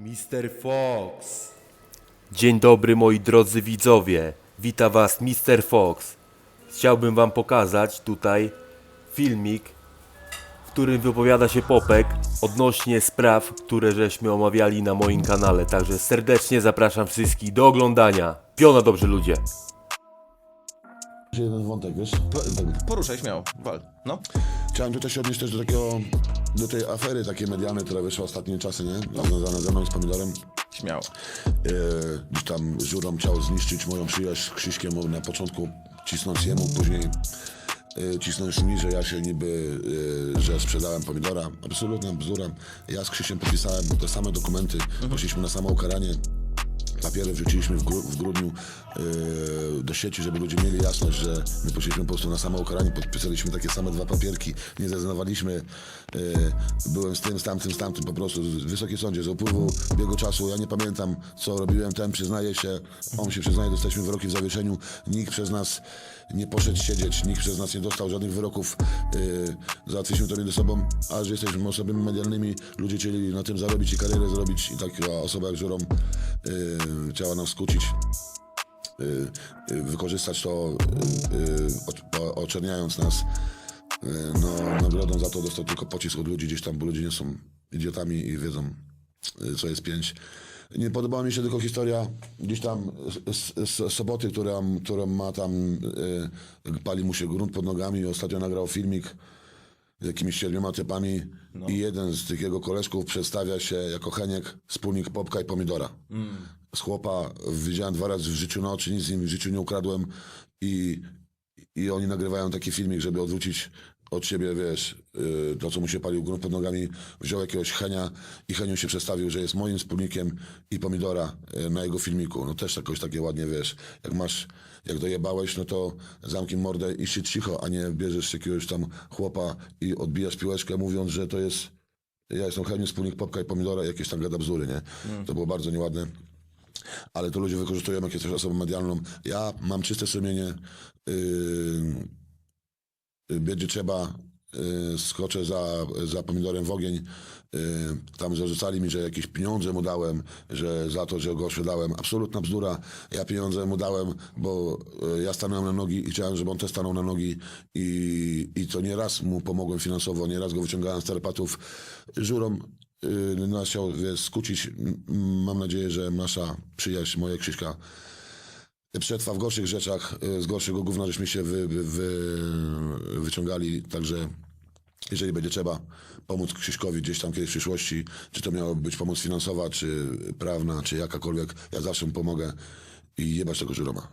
Mr. Fox. Dzień dobry moi drodzy widzowie, wita was Mr. Fox. Chciałbym wam pokazać tutaj filmik, w którym wypowiada się Popek odnośnie spraw, które żeśmy omawiali na moim kanale. Także serdecznie zapraszam wszystkich do oglądania. Piona dobrzy ludzie. Jeszcze jeden wątek, wiesz? Po, poruszaj śmiało, wal. No. Chciałem tutaj się odnieść też do takiego, do tej afery takiej medialnej, która wyszła ostatnie czasy, nie? Związana ze mną i z Pomidorem. Śmiało. E, gdzieś tam Żurą chciał zniszczyć moją przyjaźń z Krzyśkiem na początku, cisnąc jemu, później e, cisnąć mi, że ja się niby, e, że sprzedałem Pomidora. Absolutna bzdura. Ja z Krzysiem podpisałem te same dokumenty, poszliśmy na samo ukaranie. Papiery wrzuciliśmy w, gru, w grudniu yy, do sieci, żeby ludzie mieli jasność, że my poszliśmy po prostu na samo ukaranie, podpisaliśmy takie same dwa papierki, nie zrezygnowaliśmy. Yy, byłem z tym, z tamtym, z tamtym po prostu. Wysoki sądzie, z upływu biegu czasu, ja nie pamiętam co robiłem, ten przyznaje się, on się przyznaje, dostaliśmy wyroki w zawieszeniu, nikt przez nas nie poszedł siedzieć, nikt przez nas nie dostał żadnych wyroków. Yy, załatwiliśmy to między sobą, a że jesteśmy osobami medialnymi, ludzie chcieli na tym zarobić i karierę zrobić i taka osoba jak Żurom yy, chciała nam skłócić, yy, yy, wykorzystać to, oczerniając nas. No, nagrodą za to dostał tylko pocisk od ludzi gdzieś tam, bo ludzie nie są idiotami i wiedzą, co jest pięć. Nie podobała mi się tylko historia gdzieś tam z, z, soboty, która, która ma tam, pali mu się grunt pod nogami. Ostatnio nagrał filmik z jakimiś siedmioma typami i jeden z tych jego koleżków przedstawia się jako Heniek, wspólnik Popka i Pomidora. Z chłopa widziałem dwa razy w życiu na oczy, nic z nim w życiu nie ukradłem i, i oni nagrywają taki filmik, żeby odwrócić od siebie, wiesz, yy, to co mu się palił grunt pod nogami, wziął jakiegoś Henia i Heniu się przedstawił, że jest moim wspólnikiem i Pomidora yy, na jego filmiku. No też jakoś takie ładnie, wiesz, jak masz, jak dojebałeś, no to zamknij mordę i siedź cicho, a nie bierzesz jakiegoś tam chłopa i odbijasz piłeczkę mówiąc, że to jest ja jestem Heniu, wspólnik Popka i Pomidora, jakieś tam gada bzdury, nie? To było bardzo nieładne. Ale to ludzie wykorzystują, jak jesteś osobą medialną. Ja mam czyste sumienie. Yy, będzie trzeba, yy, skoczę za, za pomidorem w ogień. Yy, tam zarzucali mi, że jakieś pieniądze mu dałem, że za to, że go sprzedałem. Absolutna bzdura. Ja pieniądze mu dałem, bo yy, ja stanąłem na nogi i chciałem, żeby on też stanął na nogi. I, i to nieraz mu pomogłem finansowo, nieraz go wyciągałem z terapatów. Żurą nas chciał wiesz, skłócić. M- Mam nadzieję, że nasza przyjaźń, moja Krzyśka, przetrwa w gorszych rzeczach, y, z gorszego gówna żeśmy się wy, wy, wy, wyciągali, także jeżeli będzie trzeba pomóc Krzyśkowi gdzieś tam kiedyś w przyszłości, czy to miało być pomoc finansowa, czy prawna, czy jakakolwiek, ja zawsze mu pomogę i jebać tego. Dobra.